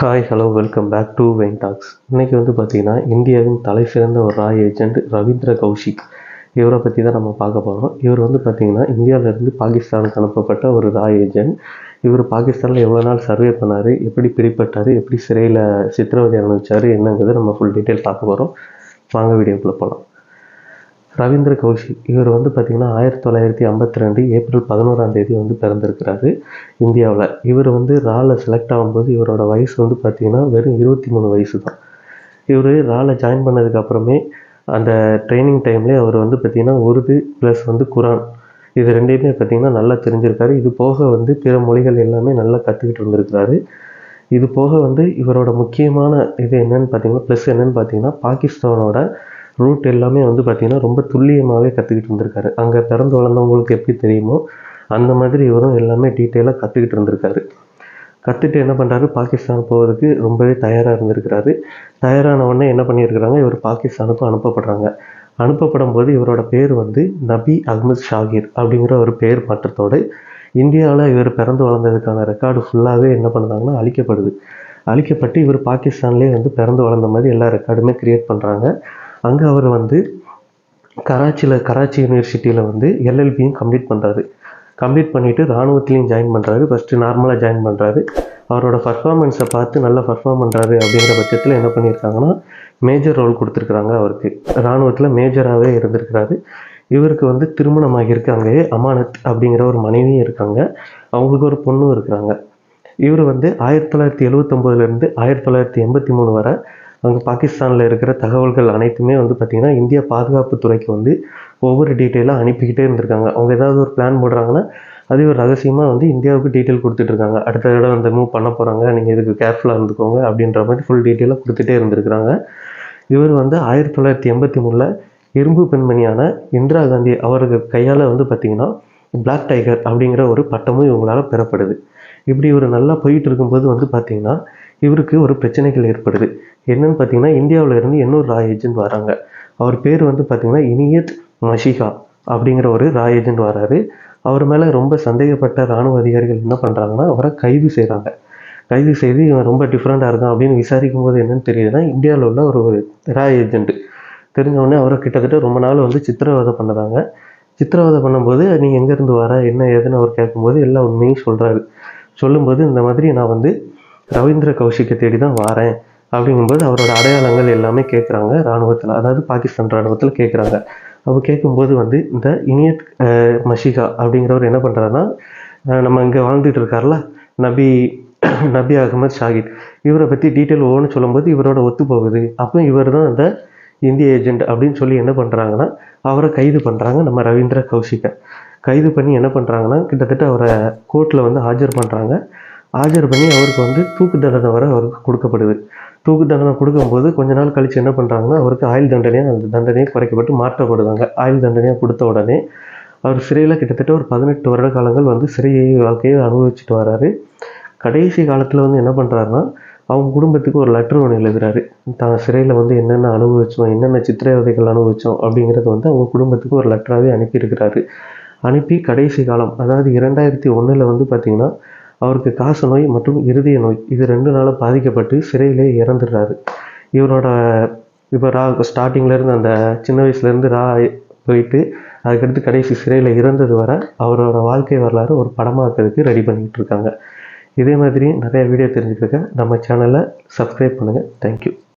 Hi hello welcome back to vein talks இன்றைக்கி வந்து பார்த்திங்கன்னா இந்தியாவின் தலை சிறந்த ஒரு ராய் ஏஜென்ட் ரவீந்திர கௌஷிக். இவரை பற்றி தான் நம்ம பார்க்க போகிறோம் இவர் வந்து பார்த்திங்கன்னா இந்தியாவிலேருந்து பாகிஸ்தானுக்கு அனுப்பப்பட்ட ஒரு ராய் ஏஜென்ட் இவர் பாகிஸ்தானில் எவ்வளோ நாள் சர்வே பண்ணார் எப்படி பிடிப்பட்டார் எப்படி சிறையில் சித்திரவதை அனுப்பிச்சார் என்னங்கிறது நம்ம ஃபுல் டீட்டெயில் பார்க்க போகிறோம் வாங்க வீடியோக்குள்ளே போகலாம் ரவீந்திர கௌஷிக். இவர் வந்து பார்த்திங்கன்னா ஆயிரத்தி தொள்ளாயிரத்தி ஐம்பத்தி ரெண்டு ஏப்ரல் பதினோராம் தேதி வந்து பிறந்திருக்கிறாரு இந்தியாவில். இவர் வந்து ரால செலக்ட் ஆகும்போது இவரோட வயசு வந்து பார்த்திங்கன்னா வெறும் இருபத்தி மூணு வயசு தான் இவர் ரால ஜாயின் பண்ணதுக்கப்புறமே அந்த ட்ரைனிங் டைம்லேயே அவர் வந்து பார்த்திங்கன்னா உருது ப்ளஸ் வந்து குரான். இது ரெண்டையுமே பார்த்திங்கன்னா நல்லா தெரிஞ்சிருக்காரு. இது போக வந்து பிற மொழிகள் எல்லாமே நல்லா கற்றுக்கிட்டு இருந்திருக்கிறாரு இது போக வந்து இவரோட முக்கியமான இது என்னென்னு பார்த்தீங்கன்னா ப்ளஸ் என்னென்னு பார்த்தீங்கன்னா பாகிஸ்தானோட ரூட் எல்லாமே வந்து பார்த்திங்கன்னா ரொம்ப துல்லியமாகவே கற்றுக்கிட்டு இருந்திருக்காரு. அங்கே பிறந்து வளர்ந்தவங்களுக்கு எப்படி தெரியுமோ அந்த மாதிரி இவரும் எல்லாமே டீட்டெயிலாக கற்றுக்கிட்டு இருந்திருக்காரு. கற்றுட்டு என்ன பண்ணுறாரு பாகிஸ்தான் போகிறதுக்கு ரொம்பவே தயாராக இருந்திருக்கிறாரு. தயாரான உடனே என்ன பண்ணியிருக்கிறாங்க? இவர் பாகிஸ்தானுக்கும் அனுப்பப்படுறாங்க. அனுப்பப்படும் போது இவரோட பேர் வந்து நபி அஹ்மத் ஷாகிர் அப்படிங்கிற ஒரு பேர் மாற்றத்தோடு இந்தியாவில் இவர் பிறந்து வளர்ந்ததுக்கான ரெக்கார்டு ஃபுல்லாகவே என்ன பண்ணுறாங்கன்னா அழிக்கப்படுது அழிக்கப்பட்டு இவர் பாகிஸ்தான்லேயே வந்து பிறந்து வளர்ந்த மாதிரி எல்லா ரெக்கார்டுமே க்ரியேட் பண்ணுறாங்க அங்கே அவர் வந்து கராச்சியில் கராச்சி யூனிவர்சிட்டியில் வந்து எல்எல்பியும் கம்ப்ளீட் பண்ணுறாரு கம்ப்ளீட் பண்ணிவிட்டு இராணுவத்துலேயும் ஜாயின் பண்ணுறாரு ஃபஸ்ட்டு நார்மலாக ஜாயின் பண்ணுறாரு அவரோட பர்ஃபார்மன்ஸை பார்த்து நல்லா பர்ஃபார்ம் பண்ணுறாரு அப்படிங்கிற பட்சத்தில் என்ன பண்ணியிருக்காங்கன்னா மேஜர் ரோல் கொடுத்துருக்குறாங்க அவருக்கு. இராணுவத்தில் மேஜராகவே இருந்திருக்கிறாரு. இவருக்கு வந்து திருமணம் ஆகியிருக்கு அங்கேயே அமானத் அப்படிங்கிற ஒரு மனைவியும் இருக்காங்க. அவங்களுக்கு ஒரு பொண்ணும் இருக்கிறாங்க. இவர் வந்து ஆயிரத்தி தொள்ளாயிரத்தி எழுவத்தொம்போதுலேருந்து ஆயிரத்தி தொள்ளாயிரத்தி எண்பத்தி மூணு வரை அங்கே பாகிஸ்தானில் இருக்கிற தகவல்கள் அனைத்துமே வந்து பார்த்திங்கன்னா இந்திய பாதுகாப்பு துறைக்கு வந்து ஒவ்வொரு டீட்டெயிலாக அனுப்பிக்கிட்டே இருந்திருக்காங்க. அவங்க ஏதாவது ஒரு பிளான் போடுறாங்கன்னா அது ஒரு ரகசியமாக வந்து இந்தியாவுக்கு டீட்டெயில் கொடுத்துட்ருக்காங்க அடுத்த இடம் இந்த மூவ் பண்ண போகிறாங்க நீங்கள் இதுக்கு கேர்ஃபுல்லாக இருந்துக்கோங்க அப்படின்ற மாதிரி ஃபுல் டீட்டெயிலாக கொடுத்துட்டே இருந்திருக்கிறாங்க. இவர் வந்து ஆயிரத்தி தொள்ளாயிரத்தி எண்பத்தி மூணில் இரும்பு பெண்மணியான இந்திரா காந்தி அவருக்கு கையால் வந்து பார்த்திங்கன்னா பிளாக் டைகர் அப்படிங்கிற ஒரு பட்டமும் இவங்களால் பெறப்படுது. இப்படி இவர் நல்லா போயிட்டு இருக்கும்போது வந்து பார்த்திங்கன்னா இவருக்கு ஒரு பிரச்சனைகள் ஏற்படுது. என்னன்னு பார்த்தீங்கன்னா இந்தியாவில் இருந்து இன்னொரு ரா ஏஜென்ட் வராங்க. அவர் பேர் வந்து பார்த்திங்கன்னா இனியத் மஷிகா அப்படிங்கிற ஒரு ரா ஏஜென்ட் வராரு. அவர் மேலே ரொம்ப சந்தேகப்பட்ட இராணுவ அதிகாரிகள் என்ன பண்ணுறாங்கன்னா அவரை கைது செய்கிறாங்க கைது செய்து இவன் ரொம்ப டிஃப்ரெண்ட்டாக இருக்கான் அப்படின்னு விசாரிக்கும் போது என்னன்னு தெரியுதுன்னா இந்தியாவில் உள்ள ஒரு ரா ஏஜென்ட். தெரிஞ்சவொடனே அவரை கிட்டத்தட்ட ரொம்ப நாள் வந்து சித்திரவதை பண்ணதாங்க. சித்திரவதை பண்ணும்போது நீ எங்கேருந்து வர? என்ன ஏதுன்னு? அவர் கேட்கும்போது எல்லா உண்மையும் சொல்கிறாரு சொல்லும்போது இந்த மாதிரி நான் வந்து ரவீந்திர கௌஷிக்கை தேடி தான் வாரேன் அப்படிங்கும்போது அவரோட அடையாளங்கள் எல்லாமே கேட்குறாங்க இராணுவத்தில் அதாவது பாகிஸ்தான் இராணுவத்தில் கேட்குறாங்க அப்போ கேட்கும்போது வந்து இந்த இனியத் மஷிகா அப்படிங்கிறவர் என்ன பண்ணுறாருன்னா நம்ம இங்கே வாழ்ந்துட்டு இருக்கார்ல நபி நபி அகமது ஷாகித் இவரை பற்றி டீட்டெயில் ஒவ்வொன்று சொல்லும்போது இவரோட ஒத்து போகுது. அப்போ இவர் தான் அந்த இந்திய ஏஜென்ட் அப்படின்னு சொல்லி என்ன பண்ணுறாங்கன்னா அவரை கைது பண்ணுறாங்க நம்ம ரவீந்திர கௌஷிக்கை கைது பண்ணி என்ன பண்ணுறாங்கன்னா கிட்டத்தட்ட அவரை கோர்ட்டில் வந்து ஆஜர் பண்ணுறாங்க ஆஜர் பண்ணி அவருக்கு வந்து தூக்கு தண்டனை வர அவருக்கு கொடுக்கப்படுது. தூக்கு தண்டனை கொடுக்கும்போது கொஞ்ச நாள் கழித்து என்ன பண்ணுறாங்கன்னா அவருக்கு ஆயுள் தண்டனையாக அந்த தண்டனையை குறைக்கப்பட்டு மாற்றப்படுதாங்க ஆயுள் தண்டனையாக கொடுத்த உடனே அவர் சிறையில் கிட்டத்தட்ட ஒரு பதினெட்டு வருட காலங்கள் வந்து சிறை வாழ்க்கையை அனுபவிச்சுட்டு வராரு. கடைசி காலத்தில் வந்து என்ன பண்ணுறாருன்னா அவங்க குடும்பத்துக்கு ஒரு லெட்டர் ஒன்று எழுதுறாரு. தான் சிறையில் வந்து என்னென்ன அனுபவித்தோம் என்னென்ன சித்திரவதைகள் அனுபவித்தோம் அப்படிங்கிறது வந்து அவங்க குடும்பத்துக்கு ஒரு லெட்டராகவே அனுப்பியிருக்கிறாரு. அனுப்பி கடைசி காலம் அதாவது இரண்டாயிரத்தி ஒன்றில் வந்து பார்த்திங்கன்னா அவருக்கு காச நோய் மற்றும் இருதய நோய் இது ரெண்டு நாளும் பாதிக்கப்பட்டு சிறையிலே இறந்துடுறாரு. இவரோட இப்போ ரா ஸ்டார்டிங்லேருந்து அந்த சின்ன வயசுலேருந்து ரா போயிட்டு அதுக்கடுத்து கடைசி சிறையில் இறந்தது வர அவரோட வாழ்க்கை வரலாறு ஒரு படமாக்கிறதுக்கு ரெடி பண்ணிக்கிட்டு இருக்காங்க. இதே மாதிரி நிறைய வீடியோ தெரிஞ்சுக்கிறக்க நம்ம சேனலை சப்ஸ்கிரைப் பண்ணுங்கள் தேங்க்யூ